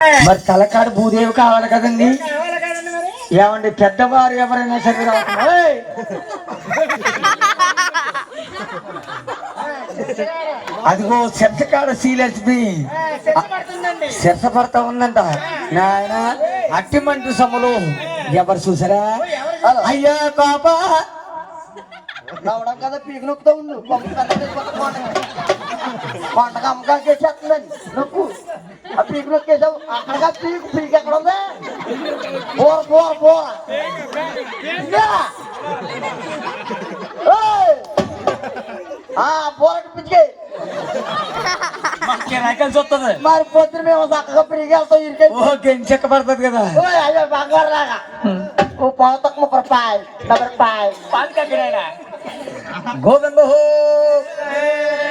మరి తలకాడు భూదేవి కావాలి కదండి ఏమండి పెద్దవారు ఎవరైనా సరే! అదిగో చెత్త పడుతుందండి శిరసపడతా ఉందంట నాయన అట్టిమంటి సములు ఎవరు చూసారా అయ్యా పాప రావడం కదా పీక నొక్కుతా ఉండు పంటగా అమ్మకాలు చేసేస్తుందండి నొక్కు ఆ పీక నొక్కేసావు అక్కడగా పీకు పీక ఎక్కడ ఉంది పోర పోర పోర! ఆ పోరకి పిచ్చికే కలిసి వస్తుంది మరి పొద్దున మేము చక్కగా పీకి వెళ్తాం ఇరికే ఓ గెంచెక్క పడుతుంది కదా ఓయ్ అయ్యో బంగారు లాగా ఓ పావుతక ముక్కర పాయ్ డబర్ పాయ్ గోవింద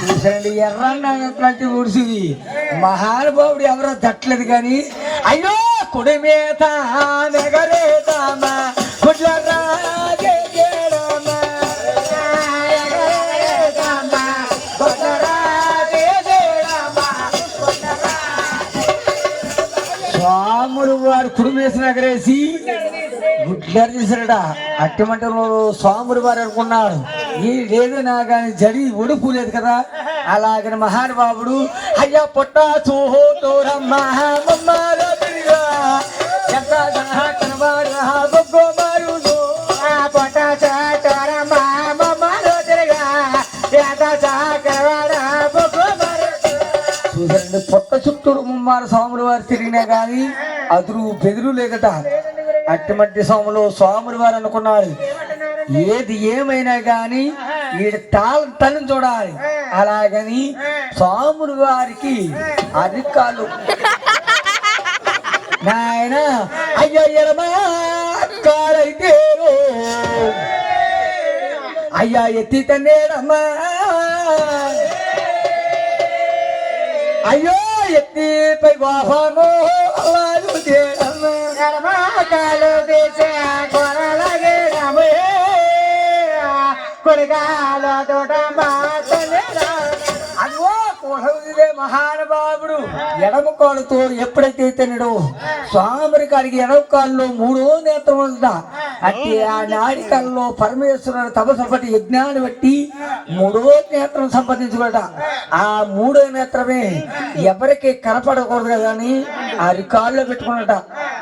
చూసండి ఎర్రన్నటువంటి ఉడిసివి మహానుభావుడు ఎవరో తట్టలేదు కానీ అయ్యో కుడి వారు కుడిమేసి నగరేసి గుడ్లర్ చేశారట అట్టిమంటలో స్వాములు వారు అనుకున్నాడు ఈ లేదు నా కానీ జడి ఒడుపు లేదు కదా? అలాగని మహానుభావుడు అయ్యా పొట్టా చూహో తోరమ్మా పొట్ట ముమ్మారు స్వాములు వారు తిరిగినా కానీ అదురు బెదురు లేకట అట్టిమట్టి స్వాములు స్వాములు వారు అనుకున్నారు. ఏది ఏమైనా కానీ వీడి తాళ తల్లిని చూడాలి. అలాగని స్వాములు వారికి అధికాలు నాయన అయ్యో ఎడమా కాలైతే అయ్యో! ఎత్తి ఎత్తిపై వాహనో తీసే రమే. తోట మాతలే అదిగో మహానుభావుడు. ఎడమ కాలుతో ఎప్పుడైతే తినడు స్వామి గారికి ఎడమ కాల్లో మూడో నేత్రం ఉంద అంటే ఆ నాడికల్లో పరమేశ్వరుడు తపసపటి యజ్ఞాన్ని బట్టి మూడో నేత్రం సంపాదించుకోట ఆ మూడో నేత్రమే ఎవరికి కనపడకూడదు కదా అని అరికాల్లో పెట్టుకున్నట.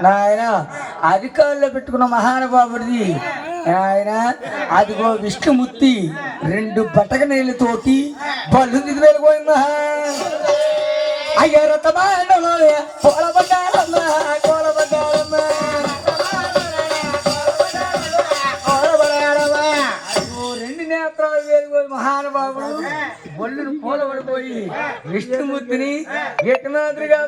నాయన అరికాల్లో పెట్టుకున్న మహానుభావుడిది ఆయన అదిగో విష్ణుమూర్తి రెండు బటక నీళ్ళతోటి బళ్ళు దిగి వెళ్ళిపోయిందా అయ్యో రతమానలో బొల్లును కూలబడిపోయి విష్ణుమూర్తిని ఎటు మాదిరిగా